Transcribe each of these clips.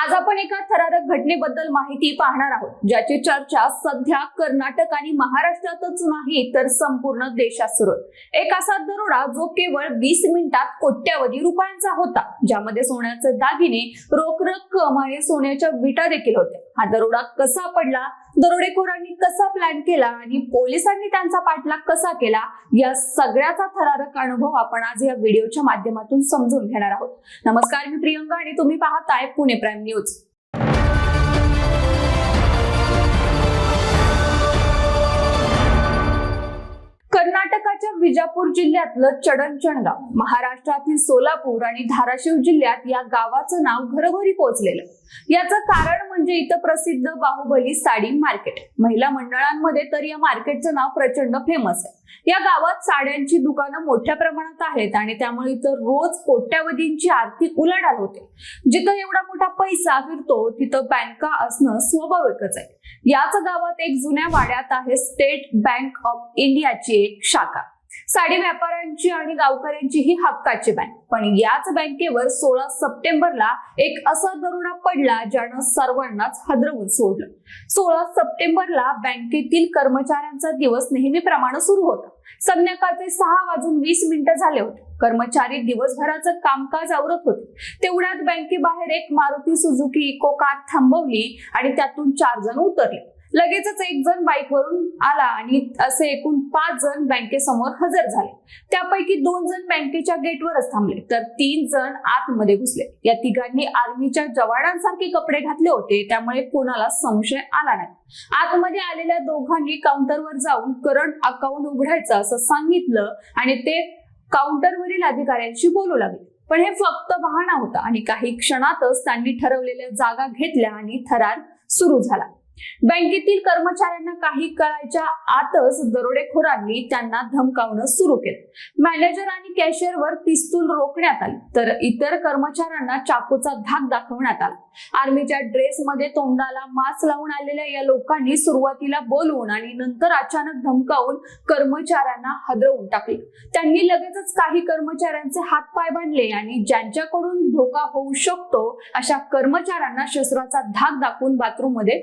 आज आपण एका थरारक घटनेबद्दल माहिती पाहणार आहोत ज्याची चर्चा सध्या कर्नाटक आणि महाराष्ट्रातच नाही तर संपूर्ण देशात सुरू एक असा दरोडा जो केवळ वीस मिनिटात कोट्यावधी रुपयांचा होता ज्यामध्ये सोन्याचे दागिने रोख रक्कम आणि सोन्याच्या विटा देखील होत्या. हा दरोडा कसा पडला दरोडेखोरांनी कसा प्लॅन केला आणि पोलिसांनी त्यांचा पाठलाग कसा केला या सगळ्याचा थरारक अनुभव आपण आज या व्हिडिओच्या माध्यमातून समजून घेणार आहोत. नमस्कार मी प्रियंका आणि तुम्ही पाहताय पुणे प्राईम न्यूज कर्नाटकाच्या विजापूर जिल्ह्यातलं चडणचणगाव महाराष्ट्रातील सोलापूर आणि धाराशिव जिल्ह्यात या गावाचं नाव घरोघरी पोहोचलेलं. याचं कारण म्हणजे इथं प्रसिद्ध बाहुबली साडी मार्केट. महिला मंडळांमध्ये तर या मार्केटचं नाव प्रचंड फेमस आहे. या गावात साड्यांची दुकानं मोठ्या प्रमाणात आहेत आणि त्यामुळे इथं रोज कोट्यावधींची आर्थिक उलाढाल होते. जिथं एवढा मोठा पैसा फिरतो तिथं बँका असणं स्वाभाविकच आहे. याच गावात एक जुन्या वाड्यात आहे स्टेट बँक ऑफ इंडियाची एक शाखा. साडी व्यापाऱ्यांची आणि गावकऱ्यांची ही हक्काची बँक. पण याच बँकेवर सोळा सप्टेंबरला एक असा दरोडा पडला ज्यानं सर्वांनाच हदरवून सोडलं. सोळा सप्टेंबरला बँकेतील कर्मचाऱ्यांचा दिवस नेहमीप्रमाणे सुरू होता. संध्याकाळचे सहा वाजून वीस मिनिटं झाले होते. कर्मचारी दिवसभराचं कामकाज आवरत होते. तेवढ्यात बँकेबाहेर एक मारुती सुझुकी इको कार थांबवली आणि त्यातून चार जण उतरले. लगेचच एक जण बाईकवरून आला आणि असे एकूण पाच जण बँकेसमोर हजर झाले. त्यापैकी दोन जण बँकेच्या गेटवरच थांबले. तर तीन जण आतमध्ये घुसले. या तिघांनी आर्मीच्या जवानांसारखे कपडे घातले होते त्यामुळे कोणाला संशय आला नाही. आतमध्ये आलेल्या दोघांनी काउंटरवर जाऊन करंट अकाउंट उघडायचं असं सांगितलं आणि ते काउंटरवरील अधिकाऱ्यांशी बोलू लागले. पण हे फक्त बहाणा होता आणि काही क्षणातच त्यांनी ठरवलेल्या जागा घेतल्या आणि थरार सुरू झाला. बँकेतील कर्मचाऱ्यांना काही कळायच्या आतच दरोडेखोरांनी त्यांना धमकावणं सुरू केलं. मॅनेजर आणि कॅशियरवर पिस्तूल रोखण्यात आली तर इतर कर्मचाऱ्यांना चाकूचा धाक दाखवण्यात आला. आर्मीच्या ड्रेसमध्ये तोंडाला मास्क लावून आलेल्या या लोकांनी सुरुवातीला बोलवून आणि नंतर अचानक धमकावून कर्मचाऱ्यांना हदरवून टाकले. त्यांनी लगेचच काही कर्मचाऱ्यांचे हातपाय बांधले आणि ज्यांच्याकडून धोका होऊ शकतो अशा कर्मचाऱ्यांना शस्त्राचा धाक दाखवून बाथरूममध्ये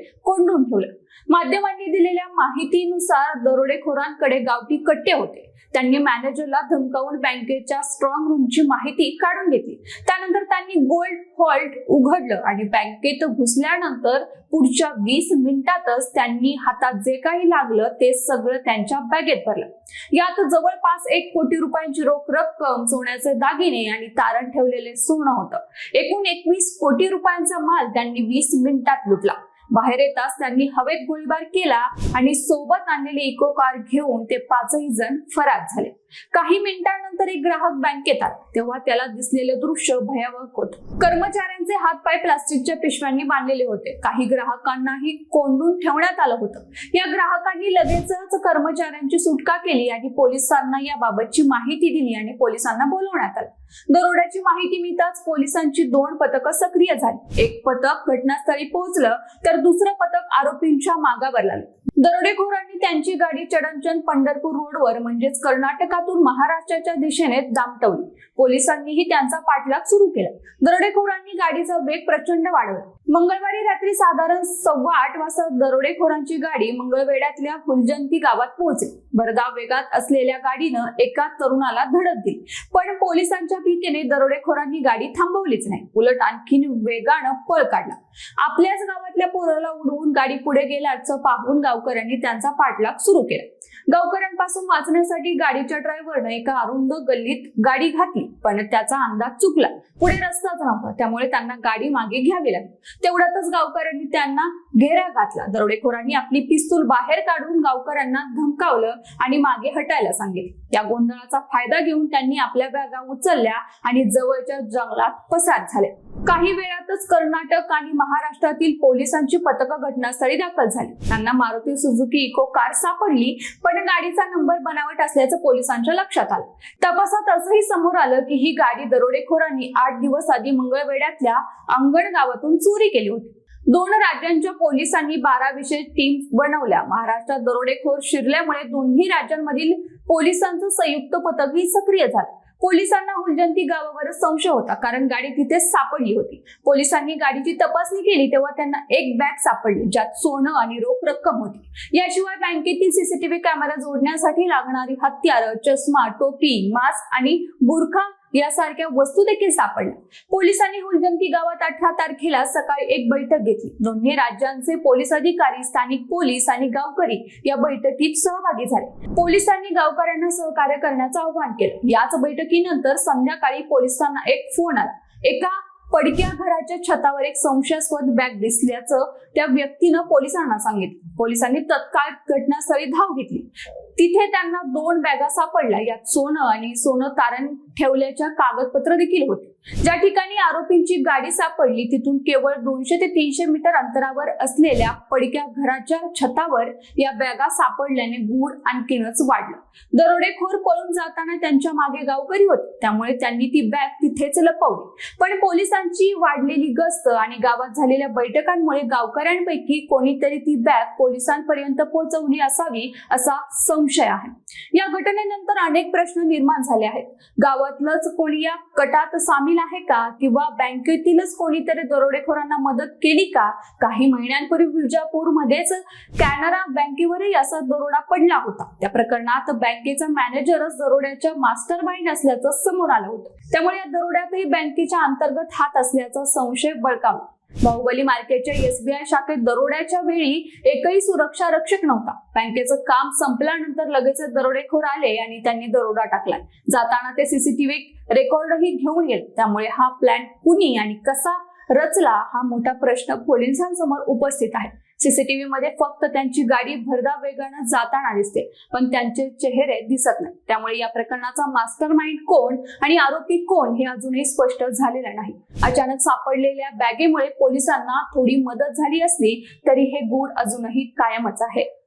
कोंडून ठेवलं. माध्यमांनी दिलेल्या माहितीनुसार दरोडेखोरांकडे गावठी कट्टे होते. त्यांनी मॅनेजरला धमकावून बँकेच्या स्ट्रॉंग रूमची माहिती काढून घेतली. त्यानंतर त्यांनी गोल्ड हॉल्ट उघडलं आणि बँकेत घुसल्यानंतर पुढच्या वीस मिनिटातच त्यांनी हातात जे काही लागलं ते सगळं त्यांच्या बॅगेत भरलं. यात जवळपास एक कोटी रुपयांची रोख रक्कम सोन्याचे दागिने आणि तारण ठेवलेले सोनं होतं. एकूण एकवीस कोटी रुपयांचा माल त्यांनी वीस मिनिटात लुटला. बाहेर येताच त्यांनी हवेत गोळीबार केला आणि सोबत आणलेली इको कार घेऊन ते पाचही जण फरार झाले. काही मिनिटांनंतर एक ग्राहक बँकेत आला तेव्हा त्याला दिसलेले दृश्य भयावह होत. कर्मचाऱ्यांचे हातपाय प्लास्टिकच्या पिशव्यांनी बांधलेले होते. काही ग्राहकांनाही कोंडून ठेवण्यात आलं होतं. या ग्राहकांनी लगेचच कर्मचाऱ्यांची सुटका केली आणि पोलिसांना याबाबतची माहिती दिली आणि पोलिसांना बोलवण्यात आलं. दरोड्याची माहिती मिळताच पोलिसांची दोन पथकं सक्रिय झाली. एक पथक घटनास्थळी पोहोचलं तर दुसरं पथक आरोपींच्या मागावर लागलं. दरोडेखोरांनी त्यांची गाडी चडणचण पंढरपूर रोडवर म्हणजेच कर्नाटकातून महाराष्ट्राच्या दिशेने दामटवली. पोलिसांनीही त्यांचा पाठलाग सुरू केला. दरोडेखोरांनी गाडीचा वेग प्रचंड वाढवला. मंगळवारी रात्री साधारण सव्वा आठ वाजता दरोडेखोरांची गाडी मंगळवेड्यातल्या फुलजंती गावात पोहोचली. भरधाव वेगात असलेल्या गाडीनं एका तरुणाला धडक दिली. पण पोलिसांच्या भीतीने दरोडेखोरांनी गाडी थांबवलीच नाही. उलट आणखीन वेगानं पळ काढला. आपल्याच गावातल्या पोराला उडवून गाडी पुढे गेल्याचं पाहून गावकऱ्यांनी त्यांचा पाठलाग सुरू केला. गावकऱ्यांपासून वाचण्यासाठी गाडीच्या ड्रायव्हरनं एका अरुंद गल्लीत गाडी घातली पण त्याचा अंदाज चुकला. पुढे रस्ताच नव्हता त्यामुळे त्यांना गाडी मागे घ्यावी लागली. तेवढ्यातच गावकऱ्यांनी त्यांना घेरा घातला. दरोडेखोरांनी आपली पिस्तूल बाहेर काढून गावकऱ्यांना धमकावलं आणि मागे हटायला सांगितलं. या गोंधळाचा फायदा घेऊन त्यांनी आपल्या बॅगा उचलल्या आणि जवळच्या जंगलात पसार झाले. काही वेळातच कर्नाटक आणि महाराष्ट्रातील पोलिसांची पथकं घटनास्थळी दाखल झाली. त्यांना मारुती सुझुकी इको कार सापडली पण गाडीचा नंबर बनावट असल्याचं पोलिसांच्या लक्षात आलं. तपासात असंही समोर आलं की ही गाडी दरोडेखोरांनी आठ दिवस आधी मंगळवेड्यातल्या अंगण गावातून चोरी केली होती. दोन राज्यांच्या पोलिसांनी बारा विशेष टीम बनवल्या. महाराष्ट्रात दरोडेखोर शिरल्यामुळे दोन्ही राज्यांमधील पोलिसांचं संयुक्त पथकही सक्रिय झालं. पोलिसांना हुलजंती गावावर संशय होता कारण गाडी तिथेच सापडली होती. पोलिसांनी गाडीची तपासणी केली तेव्हा त्यांना एक बॅग सापडली ज्यात सोनं आणि रोख रक्कम होती. याशिवाय बँकेतील सीसीटीव्ही कॅमेरा जोडण्यासाठी लागणारी हत्यारं चष्मा टोपी मास्क आणि बुरखा यासारख्या वस्तू देखील सापडल्या. पोलिसांनी हुलजंती गावात अठरा तारखेला सकाळी एक बैठक घेतली. दोन्ही राज्यांचे पोलीस अधिकारी स्थानिक पोलीस आणि गावकरी या बैठकीत सहभागी झाले. पोलिसांनी गावकऱ्यांना सहकार्य करण्याचं आवाहन केलं. याच बैठकीनंतर संध्याकाळी पोलिसांना एक फोन आला. एका पडक्या घराच्या छतावर एक संशयास्पद बॅग दिसल्याचं त्या व्यक्तीनं पोलिसांना सांगितलं. पोलिसांनी तत्काळ घटनास्थळी धाव घेतली. तिथे त्यांना दोन बॅगा सापडल्या. यात सोनं आणि सोनं तारण ठेवल्याच्या कागदपत्र देखील होते. ज्या ठिकाणी आरोपींची गाडी सापडली तिथून केवळ दोनशे ते तीनशे मीटर अंतरावर असलेल्या पडक्या घराच्या छतावर या बॅगा सापडल्याने गूढ आणखीनच वाढलं. दरोडेखोर पळून जाताना त्यांच्या मागे गावकरी होते. त्यामुळे त्यांनी ती बॅग तिथेच लपवली. पण पोलिसांची वाढलेली गस्त आणि गावात झालेल्या बैठकांमुळे गावकऱ्यांपैकी कोणीतरी ती बॅग पोलिसांपर्यंत पोहोचवली असावी असा संशय आहे. या घटनेनंतर अनेक प्रश्न निर्माण झाले आहेत. गावातलंच कोणी या कटात सामील आहे का किंवा बँकेतीलच कोणीतरी दरोडेखोरांना मदत केली का? काही महिन्यांपूर्वी विजापूरमध्येच कॅनरा बँकेवरही असा दरोडा पडला होता. त्या प्रकरणात बँकेचा मॅनेजरच दरोड्याच्या मास्टर माइंड असल्याचं समोर आलं होतं. त्यामुळे या दरोड्यातही बँकेच्या अंतर्गत हात असल्याचा संशय बळकावला. बाहुबली मार्केटच्या एसबीआय शाखेत दरोड्याच्या वेळी एकही सुरक्षा रक्षक नव्हता. बँकेचं काम संपल्यानंतर लगेच दरोडेखोर आले आणि त्यांनी दरोडा टाकलाय जाताना ते सीसीटीव्ही रेकॉर्डही घेऊन गेले. त्यामुळे हा प्लॅन कुणी आणि कसा रचला हा मोठा प्रश्न पोलिसांसमोर उपस्थित आहे. सीसीटीव्ही मध्ये फक्त त्यांची गाडी भरधाव वेगानं जाताना दिसते पण त्यांचे चेहरे दिसत नाही त्यामुळे या प्रकरणाचा मास्टर माइंड कोण आणि आरोपी कोण हे अजूनही स्पष्ट झालेलं नाही. अचानक सापडलेल्या बॅगेमुळे पोलिसांना थोडी मदत झाली असली तरी हे गुण अजूनही कायमच आहे.